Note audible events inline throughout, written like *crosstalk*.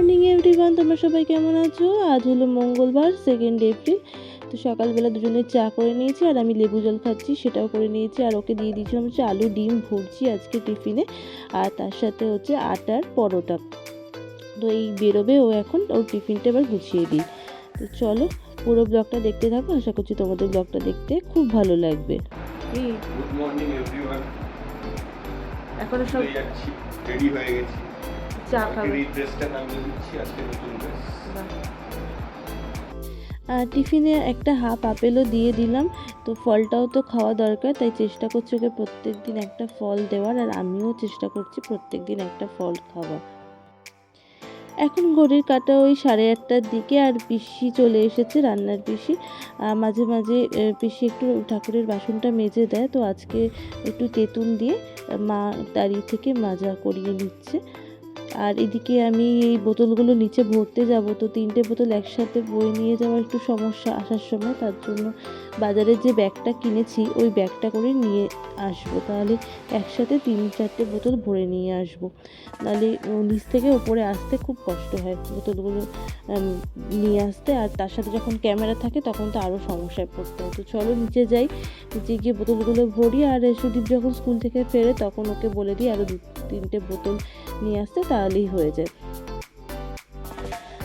Morning everyone তোমরা সবাই কেমন আছো? আজ হলো মঙ্গলবার সেকেন্ড এপ্রিল তো সকালবেলা দুজনে চা করে নিয়েছি আর আমি লেবু জল খাচ্ছি সেটাও করে নিয়েছি। আর ওকে দিয়ে দিয়েছিলাম হচ্ছে আলু ডিম ভুরছি আজকে টিফিনে আর তার সাথে হচ্ছে আটার পরোটা। তো এই বেরোবে ও এখন ওর টিফিনটা এবার গুছিয়ে দিই। তো চলো পুরো ব্লগটা দেখতে থাকো। আশা করছি তোমাদের ব্লগটা দেখতে খুব ভালো লাগবে। গুড মর্নিং এভরিওয়ান এখন যাচ্ছি। রেডি হয়ে গেছি। চা আজকের এই ড্রেসটা নামিয়ে দিচ্ছি আজকে নতুন ড্রেস। আর টিফিনে একটা হাফ আপেলও দিয়ে দিলাম তো ফলটাও তো খাওয়া দরকার তাই চেষ্টা করছি ওকে প্রত্যেক দিন একটা ফল দেওয়ার আর আমিও চেষ্টা করছি প্রত্যেক দিন একটা ফল খাওয়া। এখন ঘড়ির কাটা ওই সাড়ে আটটার দিকে আর পিসি চলে এসেছে রান্নার পিসি। মাঝে মাঝে পিসি একটু ঠাকুরের বাসনটা মেজে দেয় তো আজকে একটু তেঁতুল দিয়ে মা দাঁড়িয়ে থেকে মাজা করিয়ে নিচ্ছে। আর এদিকে আমি এই বোতলগুলো নিচে ভরতে যাব। তো তিনটে বোতল একসাথে বয়ে নিয়ে যাওয়ার একটু সমস্যা আসার সময়, তার জন্য বাজারে যে ব্যাগটা কিনেছি, ওই ব্যাগটা করে নিয়ে আসব। তাহলে একসাথে তিন চারটে বোতল ভরে নিয়ে আসব। নাহলে নিচ থেকে ওপরে আসতে খুব কষ্ট হয় বোতলগুলো নিয়ে আসতে। আর তার সাথে যখন ক্যামেরা থাকে, তখন তো আরও সমস্যায় পড়তে হয়। তো চলো নিচে যাই, নিচে গিয়ে বোতলগুলো ভরি। আর সুদীপ যখন স্কুল থেকে ফেরে, তখন ওকে বলে দিই আরও দু তিনটে বোতল নিয়ে আসতে তাহলেই হয়ে যায়।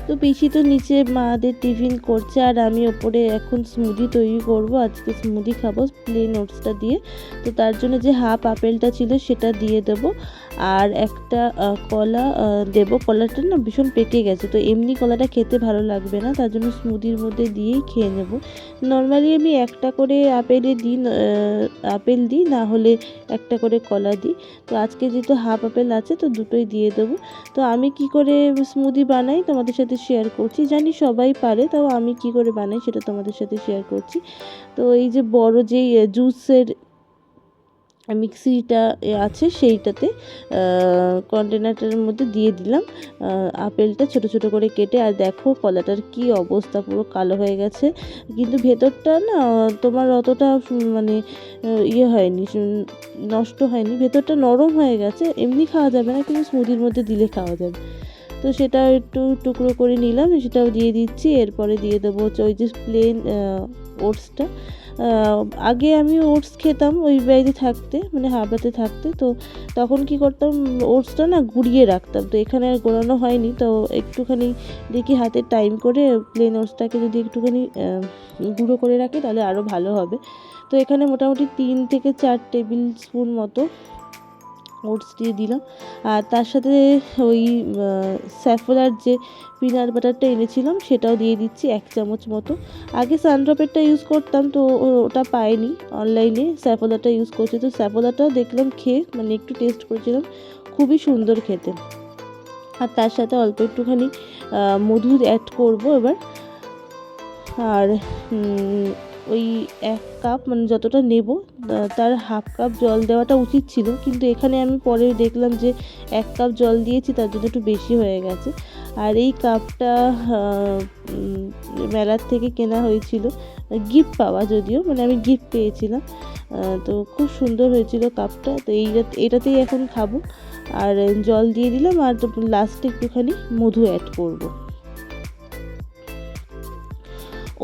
তো পিসি তো নিচে মাদের টিফিন করছে আর আমি ওপরে এখন স্মুদি তৈরি করব। আজকে স্মুদি খাব প্লেন ওটসটা দিয়ে। তো তার জন্য যে হাফ আপেলটা ছিল সেটা দিয়ে দেব। আর একটা কলা দেব। কলাটা না ভীষণ পেকে গেছে। তো এমনি কলাটা খেতে ভালো লাগবে না। তার জন্য স্মুদির মধ্যে দিয়েই খেয়ে নেব। নর্মালি আমি একটা করে আপেলে দিই আপেল দিই, না হলে একটা করে কলা দিই। তো আজকে যেহেতু হাফ আপেল আছে, তো দুটোই দিয়ে দেবো। তো আমি কি করে স্মুদি বানাই? তোমাদের সাথে শেয়ার করছি। জানি সবাই পারে, তাও আমি কি করে বানাই সেটা তোমাদের সাথে শেয়ার করছি। তো এই যে বড় যেই জুসের মিক্সিটা আছে সেইটাতে কন্টেনারটার মধ্যে দিয়ে দিলাম। আপেলটা ছোট ছোট করে কেটে, আর দেখো কলাটার কি অবস্থা, পুরো কালো হয়ে গেছে। কিন্তু ভেতরটা না, তোমার অতটা মানে ইয়ে হয়নি নষ্ট হয়নি। ভেতরটা নরম হয়ে গেছে, এমনি খাওয়া যাবে না, কিন্তু স্মুদির মধ্যে দিলে খাওয়া যাবে। তো সেটা একটু টুকরো করে নিলাম, সেটাও দিয়ে দিচ্ছি, এরপরে দিয়ে দেবো ওই যে প্লেন ওটসটা আগে আমি ওটস খেতাম ওই বাড়িতে থাকতে মানে হাবড়াতে থাকতে, তো তখন কি করতাম ওটসটা না গুঁড়িয়ে রাখতাম, তো এখানে আর গোড়ানো হয়নি, তো একটুখানি দেখি হাতে টাইম করে প্লেন ওটসটাকে যদি একটুখানি গুঁড়ো করে রাখি, তাহলে আরও ভালো হবে। তো এখানে মোটামুটি তিন থেকে চার টেবিল স্পুন মতো ওটস দিয়ে দিলাম। আর তার সাথে ওই স্যাফলার যে পিনাট বাটারটা এনেছিলাম, সেটাও দিয়ে দিচ্ছি এক চামচ মতো। আগে সানড্রপেরটা ইউজ করতাম, তো ওটা পাইনি অনলাইনে স্যাফলারটা ইউজ করছি। তো স্যাফলারটাও দেখলাম খেয়ে মানে একটু টেস্ট করেছিলাম, খুবই সুন্দর খেতে। আর তার সাথে অল্প একটুখানি মধু অ্যাড করব এবার। আর ওই এক কাপ মানে যতটা নেব তার হাফ কাপ জল দেওয়াটা উচিত ছিল। কিন্তু এখানে আমি পরে দেখলাম যে এক কাপ জল দিয়েছি, তার জন্য একটু বেশি হয়ে গেছে। আর এই কাপটা মেলার থেকে কেনা হয়েছিল। গিফট পাওয়া যদিও মানে আমি গিফট পেয়েছিলাম। তো খুব সুন্দর হয়েছিল কাপটা। তো এই এটাতেই এখন খাব। আর জল দিয়ে দিলাম, আর লাস্টে একটুখানি মধু অ্যাড করব।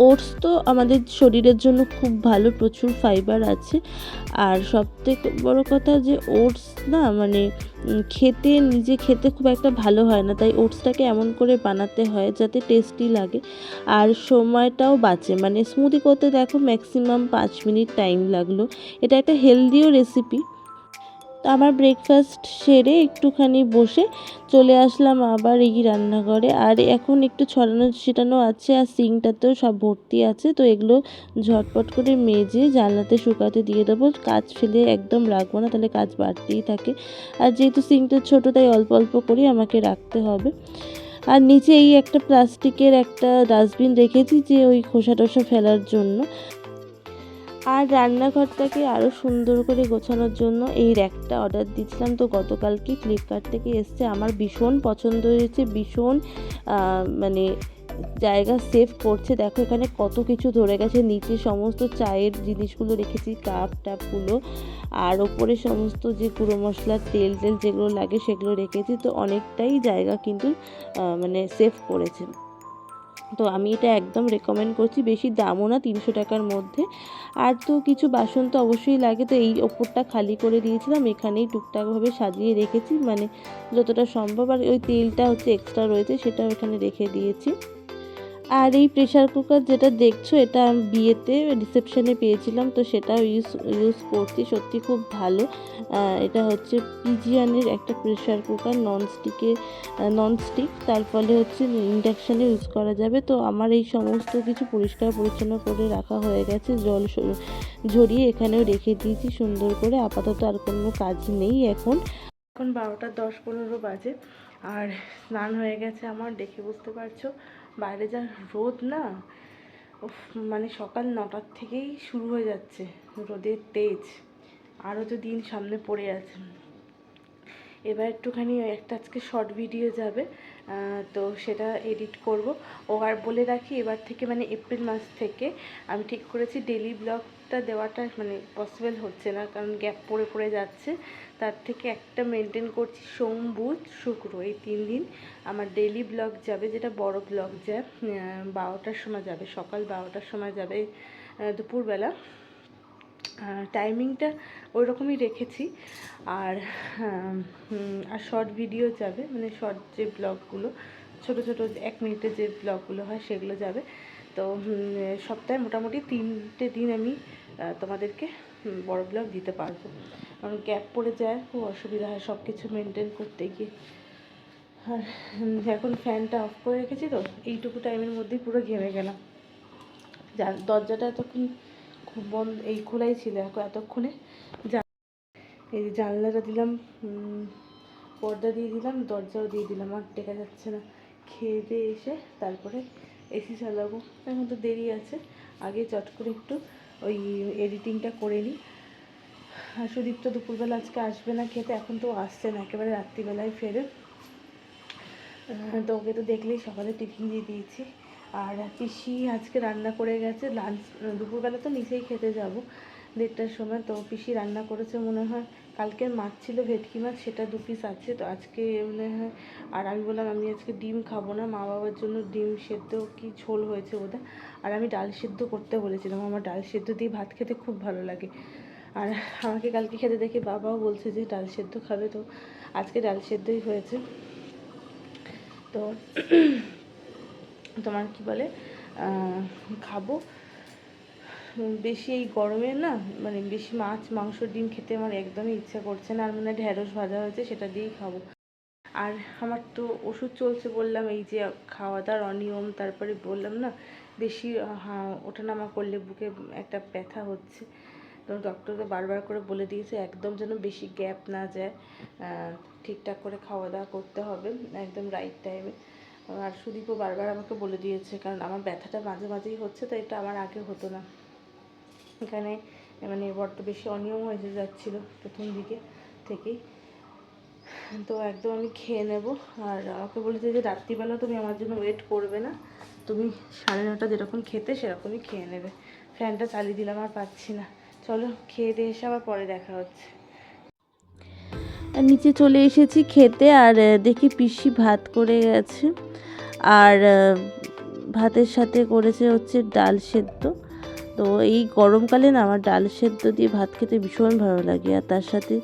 ওটস তো আমাদের শরীরের জন্য খুব ভালো, প্রচুর ফাইবার আছে। আর সবথেকে বড় কথা যে ওটস না মানে খেতে, নিজে খেতে খুব একটা ভালো হয় না। তাই ওটসটাকে এমন করে বানাতে হয় যাতে টেস্টি লাগে। আর সময়টাও বাঁচে। মানে স্মুদি করতে দেখো ম্যাক্সিমাম পাঁচ মিনিট টাইম লাগল। এটা একটা হেলদিও রেসিপি তো আমার ব্রেকফাস্ট সেরে একটুখানি বসে চলে আসলাম আবার এই রান্নাঘরে। আর এখন একটু ছড়ানো ছিটানো আছে আর সিংটাতেও সব ভর্তি আছে, তো এগুলো ঝটপট করে মেজে জানলাতে শুকাতে দিয়ে দেবো। কাজ ফেলে একদম রাখব না, তাহলে কাজ বাড়তেই থাকে। আর যেহেতু সিংটা ছোটো, তাই অল্প অল্প করেই আমাকে রাখতে হবে। আর নিচে এই একটা প্লাস্টিকের একটা ডাস্টবিন রেখেছি যে ওই খোসা টোসা ফেলার জন্য। আর রান্নাঘরটাকে আরও সুন্দর করে গোছানোর জন্য এই র্যাকটা অর্ডার দিয়েছিলাম। তো গতকালকে ফ্লিপকার্ট থেকে এসছে, আমার ভীষণ পছন্দ হয়েছে, ভীষণ মানে জায়গা সেভ করছে। দেখো এখানে কত কিছু ধরে গেছে, নিচে সমস্ত চায়ের জিনিসগুলো রেখেছি কাপ টাপগুলো আর ওপরে সমস্ত যে গুঁড়ো মশলার তেল টেল যেগুলো লাগে সেগুলো রেখেছি। তো অনেকটাই জায়গা কিন্তু মানে সেভ করেছে। তো আমি এটা একদম রেকমেন্ড করছি, বেশি দামও না, তিনশো টাকার মধ্যে। আর তো কিছু বাসন তো অবশ্যই লাগে, তো এই ওপরটা খালি করে দিয়েছিলাম, এখানেই টুকটাকভাবে সাজিয়ে রেখেছি। মানে যতটা সম্ভব, আর ওই তেলটা হচ্ছে এক্সট্রা রয়েছে, সেটাও এখানে রেখে দিয়েছি। আর এই প্রেশার কুকার যেটা দেখছ, এটা বিয়েতে রিসেপশনে পেয়েছিলাম, তো সেটা ইউজ ইউজ করছি। সত্যি খুব ভালো। এটা হচ্ছে পিজিয়ানের একটা প্রেশার কুকার ননস্টিকে ননস্টিক তার ফলে হচ্ছে ইন্ডাকশানে ইউজ করা যাবে। তো আমার এই সমস্ত কিছু পরিষ্কার পরিচ্ছন্ন করে রাখা হয়ে গেছে। জল ঝরিয়ে এখানেও রেখে দিয়েছি সুন্দর করে। আপাতত আর কোনো কাজ নেই এখন। এখন বারোটা দশ পনেরো বাজে। আর স্নান হয়ে গেছে আমার, দেখে বুঝতে পারছ। বাইরে যা রোদ না? মানে সকাল নটার থেকেই শুরু হয়ে যাচ্ছে রোদের তেজ। আরও তো দিন সামনে পড়ে আছে। এবার একটুখানি একটা আজকে শর্ট ভিডিও যাবে। তো সেটা এডিট করব। ও আর বলে রাখি, এবার থেকে মানে এপ্রিল মাস থেকে আমি ঠিক করেছি ডেলি ব্লগটা দেওয়াটা মানে পসিবল হচ্ছে না, কারণ গ্যাপ পড়ে পড়ে যাচ্ছে। তার থেকে একটা মেনটেন করছি, সোম, বুধ, শুক্র, এই তিন দিন আমার ডেলি ব্লগ যাবে, যেটা বড় ব্লগ যায় বারোটার সময় যাবে, সকাল বারোটার সময় যাবে দুপুরবেলা। টাইমিংটা ওই রকমই রেখেছি। আর আর শর্ট ভিডিও যাবে মানে শর্ট যে ব্লগগুলো ছোট ছোট এক মিনিটের যে ব্লগগুলো হয় সেগুলো যাবে। তো সপ্তাহে মোটামুটি তিনটে দিন আমি তোমাদেরকে বড় ব্লগ দিতে পারব। কারণ গ্যাপ পড়ে যায়, খুব অসুবিধা হয় সব কিছু মেনটেন করতে গিয়ে। আর এখন ফ্যানটা অফ করে রেখেছি তো, এইটুকু টাইমের মধ্যেই পুরো ঘেমে গেলাম। দরজাটা এতক্ষণ বন্ধ, এই খোলাই ছিল এতক্ষণে। এই যে জানলাটা দিলাম পর্দা দিয়ে দিলাম, দরজাও দিয়ে দিলাম, আর দেখা যাচ্ছে না। খেয়ে দিয়ে এসে তারপরে এসি চালাবো। এখন তো দেরি আছে, আগে চট করে একটু ওই এডিটিংটা করে নিই। আর সুদীপ তো দুপুরবেলা আজকে আসবে না খেতে, এখন তো আসছে না, একেবারে রাত্রিবেলায় ফেরে। তো ওকে তো দেখলেই সকালে টিফিন দিয়ে দিয়েছি। আর পিসি আজকে রান্না করে গেছে লাঞ্চ দুপুরবেলা তো নিচেই খেতে যাব, দেড়টার সময়, তো পিসি রান্না করেছে মনে হয় কালকের মাছ ছিল, ভেটকি মাছ, সেটা দু পিস আছে, তো আজকে মনে হয়, আর আমি বললাম, আমি আজকে ডিম খাব না, মা বাবার জন্য ডিম সেদ্ধ কি ঝোল হয়েছে বোধহয় আর আমি ডাল সেদ্ধ করতে বলেছিলাম, আমার ডাল সেদ্ধ দিয়ে ভাত খেতে খুব ভালো লাগে। আর আমাকে কালকে খেতে দেখে বাবাও বলছে যে, ডাল সেদ্ধ খাবে তো। আজকে ডাল সেদ্ধই হয়েছে। তো তোমার কি বলে খাব। বেশি এই গরমে না মানে বেশি মাছ, মাংস, ডিম খেতে আমার একদমই ইচ্ছা করছে না, আর মানে ঢ্যাঁড়স ভাজা হয়েছে সেটা দিয়েই খাব। আর আমার তো ওষুধ চলছে বললাম, এই যে খাওয়া দাওয়ার অনিয়ম, তারপরে বললাম না, বেশি ওঠানামা করলে বুকে একটা ব্যথা হচ্ছে। তো ডক্টরকে বারবার করে বলে দিয়েছে, একদম যেন বেশি গ্যাপ না যায় ঠিকঠাক করে খাওয়া দাওয়া করতে হবে, একদম রাইট টাইমে আর সুদীপও বারবার আমাকে বলে দিয়েছে, কারণ আমার ব্যথাটা মাঝে মাঝেই হচ্ছে তো এটা আমার আগে হতো না। এখানে মানে বড্ড বেশি অনিয়ম হয়ে যাচ্ছিল প্রথম দিকে থেকেই। তো একদম আমি খেয়ে নেব, আর আমাকে বলেছে যে রাত্রিবেলা তুমি আমার জন্য ওয়েট করবে না, তুমি সাড়ে নটা যেরকম খেতে সেরকমই খেয়ে নেবে। ফ্যানটা চালিয়ে দিলাম, আর পাচ্ছি না। চলো, খেয়ে দিয়ে এসে আবার পরে দেখা হচ্ছে। নিচে চলে এসেছি খেতে, আর দেখি পিসি ভাত করে গেছে। আর ভাতের সাথে করেছে হচ্ছে ডাল সেদ্ধ। তো এই গরমকালে না আমার ডাল সেদ্ধ দিয়ে ভাত খেতে ভীষণ ভালো লাগে। আর তার সাথে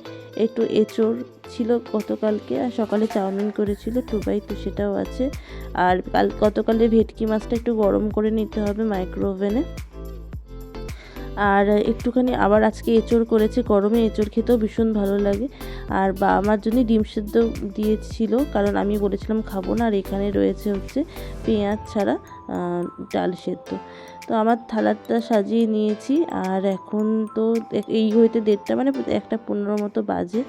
একটু এঁচড় ছিল গতকালকে, আর সকালে চাউমিন করেছিল টুবাই, তো সেটাও আছে। আর কাল গতকালে ভেটকি মাছটা একটু গরম করে নিতে হবে মাইক্রো ওভেনে আর একটুখানি আবার আজকে এঁচড় করেছে, গরমে এঁচড় খেতেও ভীষণ ভালো লাগে। আর বা, আমার জন্য ডিম সেদ্ধ দিয়েছিল, কারণ আমি বলেছিলাম খাব না, আর এখানে রয়েছে হচ্ছে পেঁয়াজ ছাড়া ডাল সেদ্ধ। তো আমার থালাটা সাজিয়ে নিয়েছি, আর এখন তো এই হইতে দেড়টা মানে একটা পনেরো মতো বাজে।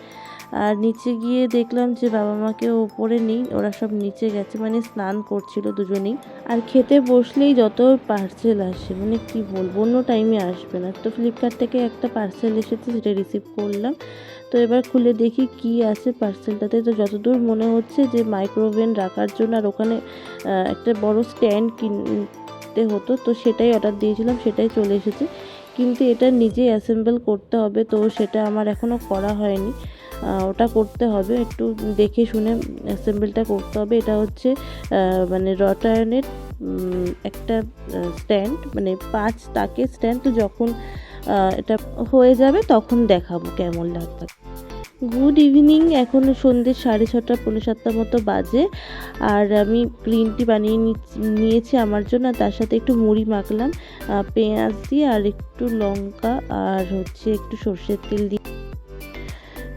আর নিচে গিয়ে দেখলাম যে বাবা মাকে ওপরে নেই, ওরা সব নিচে গেছে মানে স্নান করছিল দুজনেই। আর খেতে বসলেই যত পার্সেল আসে মানে কি বলব, অন্য টাইমে আসবে না। তো ফ্লিপকার্ট থেকে একটা পার্সেল এসেছে, সেটা রিসিভ করলাম। তো এবার খুলে দেখি কি আছে পার্সেলটাতে তো যতদূর মনে হচ্ছে যে মাইক্রোওভেন রাখার জন্য আর ওখানে একটা বড় স্ট্যান্ড কিনতে হতো, তো সেটাই অর্ডার দিয়েছিলাম, সেটাই চলে এসেছে। কিন্তু এটা নিজে অ্যাসেম্বল করতে হবে, তো সেটা আমার এখনও করা হয়নি। ওটা করতে হবে। একটু দেখে শুনে অ্যাসেম্বলটা করতে হবে। এটা হচ্ছে মানে রটায়নের একটা স্ট্যান্ড মানে পাঁচ তাকে স্ট্যান্ড তো যখন এটা হয়ে যাবে তখন দেখাবো কেমন লাগবে। গুড ইভিনিং এখন সন্ধ্যে সাড়ে ছটা পনেরো সাতটা মতো বাজে। আর আমি গ্রিন টি বানিয়ে নিয়েছি আমার জন্য। তার সাথে একটু মুড়ি মাখলাম পেঁয়াজ দিয়ে আর একটু লঙ্কা আর হচ্ছে একটু সর্ষের তেল দিয়ে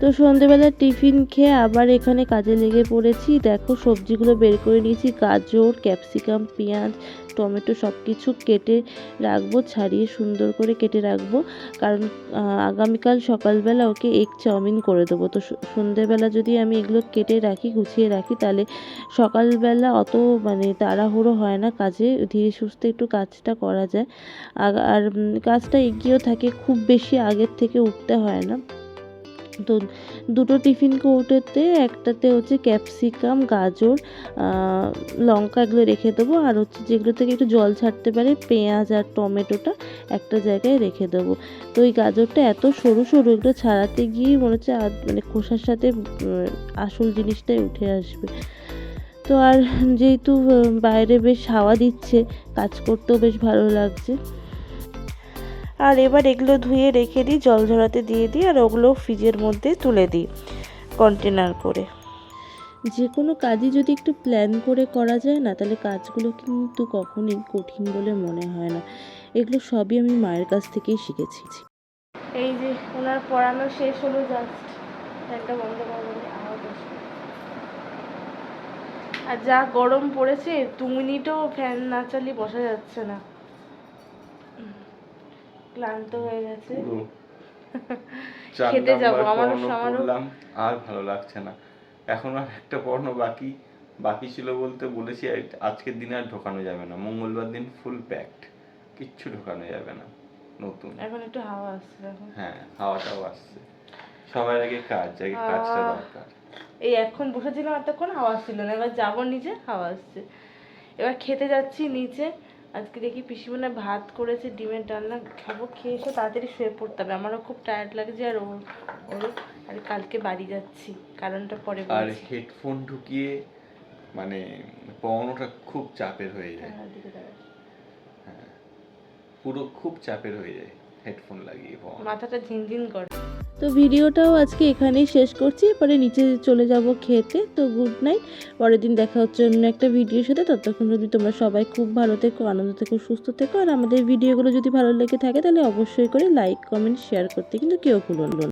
তো সন্ধেবেলা টিফিন খেয়ে আবার এখানে কাজে লেগে পড়েছি। দেখো, সবজিগুলো বের করে নিয়েছি। গাজর, ক্যাপসিকাম, পেঁয়াজ, টমেটো সব কিছু কেটে রাখব, ছাড়িয়ে সুন্দর করে কেটে রাখব। কারণ আগামীকাল সকালবেলা ওকে এগ চাউমিন করে দেবো। তো সন্ধেবেলা যদি আমি এগুলো কেটে রাখি, গুছিয়ে রাখি, তাহলে সকালবেলা অত মানে তাড়াহুড়ো হয় না কাজে। ধীরে সুস্থে একটু কাজটা করা যায়। আর- কাজটা এগিয়েও থাকে, খুব বেশি আগের থেকে উঠতে হয় না। দুটো টিফিন কৌটোতে, একটাতে হচ্ছে ক্যাপসিকাম, গাজর লঙ্কা এগুলো রেখে দেবো। আর হচ্ছে যেগুলো থেকে একটু জল ছাড়তে পারে, পেঁয়াজ আর টমেটোটা একটা জায়গায় রেখে দেবো। তো ওই গাজরটা এত সরু সরু এগুলো ছাড়াতে গিয়েই মনে হচ্ছে মানে খোসার সাথে আসল জিনিসটাই উঠে আসবে। তো আর যেহেতু বাইরে বেশ হাওয়া দিচ্ছে, কাজ করতেও বেশ ভালো লাগছে। আর এবার এগুলো ধুয়ে রেখে দিই জল ঝরাতে দিয়ে দিই আর ওগুলো ফ্রিজের মধ্যে তুলে দিই কন্টেনার করে। যে কোনো কাজই যদি একটু প্ল্যান করে করা যায় না তাহলে কাজগুলো কিন্তু কখনোই কঠিন বলে মনে হয় না। এগুলো সবই আমি মায়ের কাছ থেকেই শিখেছি। এই যে ওনার পড়ানো শেষ হলো জাস্ট ফ্যানটা বন্ধ আর যা গরম পড়েছে দু মিনিটও ফ্যান না চালিয়ে বসা যাচ্ছে না। ক্লান্ত হয়ে গেছে। *laughs* খেতে যাব, আমারও আমারও- আর ভালো লাগছে না। এখন আর একটা পর্ণ বাকি বাকি ছিল বলতে বলেছি আজকের দিনে আর ঢোকানো যাবে না। মঙ্গলবার দিন ফুল প্যাকড কিচ্ছু ঢোকানো যাবে না নতুন। এখন একটু হাওয়া আসছে এখন। হ্যাঁ হাওয়াটাও আসছে। সবার আগে কাজ আগে কাজটা। দরকার। এই এখন বসেছিলাম এতক্ষণ হাওয়া ছিল না। এবার যাব নিচে হাওয়া আসছে। এবার খেতে যাচ্ছি নিচে। আজকে দেখি পিসিমনে ভাত করেছে ডিমের ডালনা খাব খেয়ে এসে তাড়াতাড়ি শুয়ে পড়তে হবে। আমারও খুব টায়ার্ড লাগছে আর ওর ওর আর কালকে বাড়ি যাচ্ছি কারণটা পরে আর হেডফোন ঢুকিয়ে মানে পড়ানোটা খুব চাপের হয়ে যায়। হ্যাঁ, পুরো খুব চাপের হয়ে যায় হেডফোন লাগিয়ে মাথাটা ঝিনঝিন করে। তো ভিডিওটাও আজকে এখানেই শেষ করছি। এরপরে নিচে চলে যাব খেতে। তো গুড নাইট পরের দিন দেখা হচ্ছে অন্য একটা ভিডিওর সাথে। ততক্ষণ যদি তোমরা সবাই খুব ভালো থেকো, আনন্দ থেকো, সুস্থ থেকো। আর আমাদের ভিডিওগুলো যদি ভালো লেগে থাকে, তাহলে অবশ্যই করে লাইক কমেন্ট শেয়ার করতে কিন্তু কেউ ভুলো